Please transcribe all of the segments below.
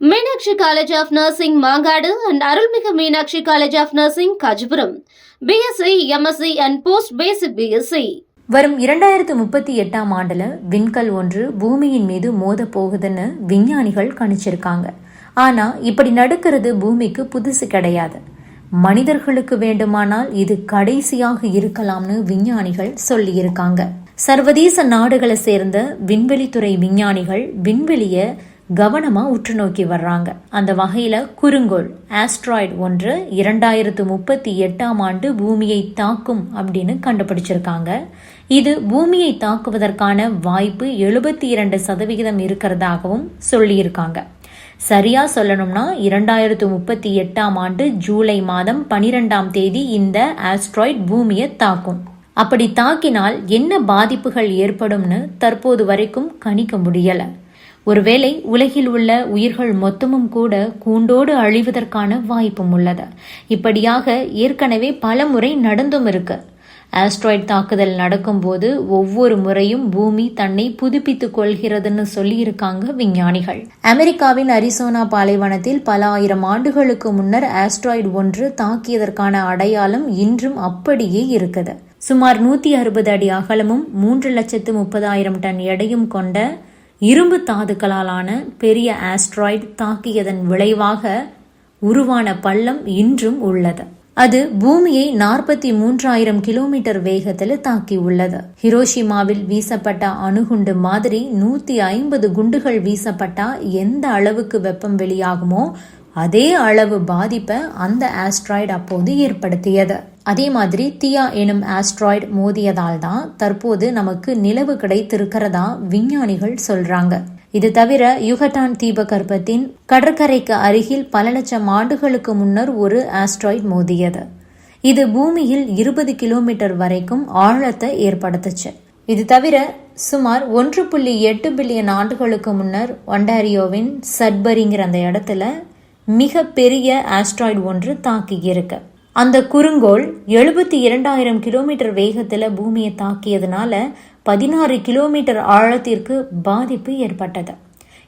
Meenakshi college of nursing Mangadu and அருள்மிகு Meenakshi college of nursing Kanchipuram. BSc MSc and post basic BSc வரும் இரண்டாயிரத்து முப்பத்தி எட்டாம் ஆண்டுல விண்கல் ஒன்று பூமியின் மீது மோத போகுதுன்னு விஞ்ஞானிகள் கணிச்சிருக்காங்க. ஆனா இப்படி நடக்கிறது பூமிக்கு புதுசு கிடையாது. மனிதர்களுக்கு வேண்டுமானால் இது கடைசியாக இருக்கலாம்னு விஞ்ஞானிகள் சொல்லியிருக்காங்க. சர்வதேச நாடுகளை சேர்ந்த விண்வெளித்துறை விஞ்ஞானிகள் விண்வெளியை கவனமாக உற்று நோக்கி வர்றாங்க. அந்த வகையில் குறுங்கோள் ஆஸ்ட்ராய்டு ஒன்று இரண்டாயிரத்து முப்பத்தி எட்டாம் ஆண்டு பூமியை தாக்கும் அப்படின்னு கண்டுபிடிச்சிருக்காங்க. இது பூமியை தாக்குவதற்கான வாய்ப்பு எழுபத்தி இரண்டு சதவிகிதம் இருக்கிறதாகவும் சொல்லியிருக்காங்க. சரியா சொல்லணும்னா இரண்டாயிரத்து முப்பத்தி எட்டாம் ஆண்டு ஜூலை மாதம் பனிரெண்டாம் தேதி இந்த ஆஸ்ட்ராய்ட் பூமியை தாக்கும். அப்படி தாக்கினால் என்ன பாதிப்புகள் ஏற்படும்னு தற்போது வரைக்கும் கணிக்க முடியலை. ஒருவேளை உலகில் உள்ள உயிர்கள் மொத்தமும் கூட கூண்டோடு அழிவதற்கான வாய்ப்பும் உள்ளது. இப்படியாக ஏற்கனவே பல முறை நடந்தும் இருக்கு. ஆஸ்ட்ராய்ட் தாக்குதல் நடக்கும்போது ஒவ்வொரு முறையும் பூமி தன்னை புதுப்பித்துக் கொள்கிறதுன்னு சொல்லியிருக்காங்க விஞ்ஞானிகள். அமெரிக்காவின் அரிசோனா பாலைவனத்தில் பல ஆயிரம் ஆண்டுகளுக்கு முன்னர் ஆஸ்ட்ராய்டு ஒன்று தாக்கியதற்கான அடையாளம் இன்றும் அப்படியே இருக்குது. சுமார் நூத்தி அறுபது அடி அகலமும் மூன்று லட்சத்து முப்பதாயிரம் டன் எடையும் கொண்ட இரும்பு தாதுக்களாலான பெரிய ஆஸ்ட்ராய்டு தாக்கியதன் விளைவாக உருவான பள்ளம் இன்றும் உள்ளது. அது பூமியை நாற்பத்தி மூன்றாயிரம் கிலோமீட்டர் வேகத்தில் தாக்கி உள்ளது ஹிரோஷிமாவில் வீசப்பட்ட அணுகுண்டு மாதிரி நூத்தி ஐம்பது குண்டுகள் வீசப்பட்டா எந்த அளவுக்கு வெப்பம் வெளியாகுமோ அதே அளவு பாதிப்பை அந்த ஆஸ்ட்ராய்டு அப்போது ஏற்படுத்தியது. அதே மாதிரி தியா எனும் ஆஸ்ட்ராய்டு மோதியதால் தான் தற்போது நமக்கு நிலவு கிடைத்திருக்கிறதா விஞ்ஞானிகள் சொல்றாங்க. இது தவிர யுகட்டான் தீபகற்பத்தின் கடற்கரைக்கு அருகில் பல லட்சம் ஆண்டுகளுக்கு முன்னர் ஒரு ஆஸ்ட்ராய்டு மோதியது. இது பூமியில் இருபது கிலோமீட்டர் வரைக்கும் ஆழத்தை ஏற்படுத்துச்சு. இது தவிர சுமார் ஒன்று புள்ளி எட்டு பில்லியன் ஆண்டுகளுக்கு முன்னர் ஒண்டாரியோவின் சட்பரிங்கிற அந்த இடத்துல மிக பெரிய ஆஸ்ட்ராய்டு ஒன்று தாக்கியிருக்கு. அந்த குறுங்கோள் எழுபத்தி இரண்டாயிரம் கிலோமீட்டர் வேகத்தில் பூமியை தாக்கியதுனால பதினாறு கிலோமீட்டர் ஆழத்திற்கு பாதிப்பு ஏற்பட்டது.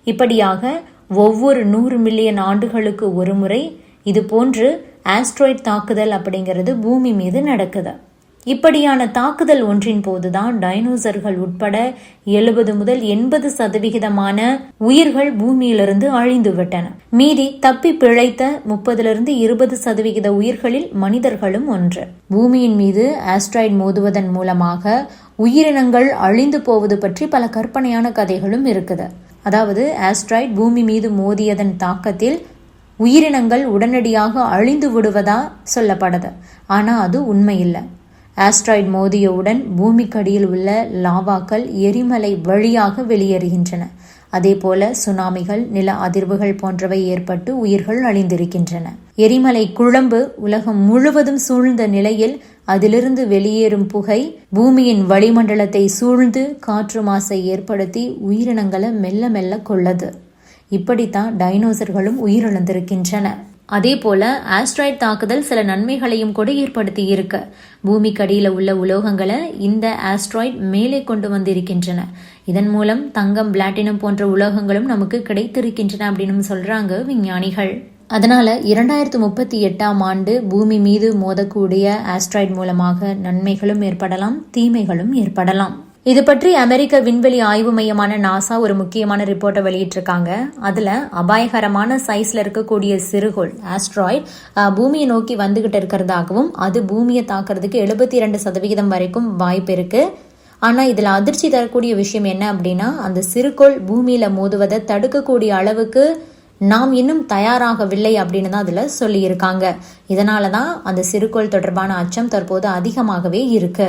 இப்படியாக ஒவ்வொரு நூறு மில்லியன் ஆண்டுகளுக்கு ஒரு முறை இது போன்று ஆஸ்ட்ராய்ட் தாக்குதல் அப்படிங்கிறது பூமி மீது நடக்குது. இப்படியான தாக்குதல் ஒன்றின் போதுதான் டைனோசர்கள் உட்பட எழுபது முதல் எண்பது சதவிகிதமான உயிர்கள் பூமியிலிருந்து அழிந்து விட்டன மீதி தப்பி பிழைத்த முப்பதிலிருந்து இருபது சதவிகித உயிர்களில் மனிதர்களும் ஒன்று. பூமியின் மீது ஆஸ்ட்ராய்டு மோதுவதன் மூலமாக உயிரினங்கள் அழிந்து போவது பற்றி பல கற்பனையான கதைகளும் இருக்குது. அதாவது ஆஸ்ட்ராய்டு பூமி மீது மோதியதன் தாக்கத்தில் உயிரினங்கள் உடனடியாக அழிந்து விடுவதா சொல்லப்படுது. ஆனால் அது உண்மையில்லை. ஆஸ்ட்ராய்டு மோதியவுடன் பூமிக்கடியில் உள்ள லாவாக்கள் எரிமலை வழியாக வெளியேறுகின்றன. அதேபோல சுனாமிகள் நில அதிர்வுகள் போன்றவை ஏற்பட்டு உயிர்கள் அழிந்திருக்கின்றன. எரிமலை குழம்பு உலகம் முழுவதும் சூழ்ந்த நிலையில் அதிலிருந்து வெளியேறும் புகை பூமியின் வளிமண்டலத்தை சூழ்ந்து காற்று மாசை ஏற்படுத்தி உயிரினங்களை மெல்ல மெல்ல கொள்ளது. இப்படித்தான் டைனோசர்களும் உயிரிழந்திருக்கின்றன அதே போல ஆஸ்ட்ராய்ட் தாக்குதல் சில நன்மைகளையும் கூட ஏற்படுத்தி இருக்கு பூமிக்கடியில் உள்ள உலோகங்களை இந்த ஆஸ்ட்ராய்ட் மேலே கொண்டு வந்திருக்கின்றன. இதன் மூலம் தங்கம் பிளாட்டினம் போன்ற உலோகங்களும் நமக்கு கிடைத்திருக்கின்றன அப்படின்னு சொல்றாங்க விஞ்ஞானிகள். அதனால இரண்டாயிரத்து முப்பத்தி எட்டாம் ஆண்டு பூமி மீது மோதக்கூடிய ஆஸ்ட்ராய்ட் மூலமாக நன்மைகளும் ஏற்படலாம் தீமைகளும் ஏற்படலாம். இது பற்றி அமெரிக்க விண்வெளி ஆய்வு மையமான நாசா ஒரு முக்கியமான ரிப்போர்ட்டை வெளியிட்டிருக்காங்க. அதுல அபாயகரமான சைஸ்ல இருக்கக்கூடிய சிறுகோள் ஆஸ்ட்ராய்ட் பூமியை நோக்கி வந்துகிட்டு இருக்கிறதாகவும் அது பூமியை தாக்குறதுக்கு எழுபத்தி இரண்டு சதவிகிதம் வரைக்கும் வாய்ப்பு இருக்கு. ஆனா இதுல அதிர்ச்சி தரக்கூடிய விஷயம் என்ன அப்படின்னா அந்த சிறுகோள் பூமியில மோதுவதை தடுக்கக்கூடிய அளவுக்கு நாம் இன்னும் தயாராகவில்லை அப்படின்னு தான் அதுல சொல்லியிருக்காங்க. இதனால தான் அந்த சிறுகோள் தொடர்பான அச்சம் தற்போது அதிகமாகவே இருக்கு.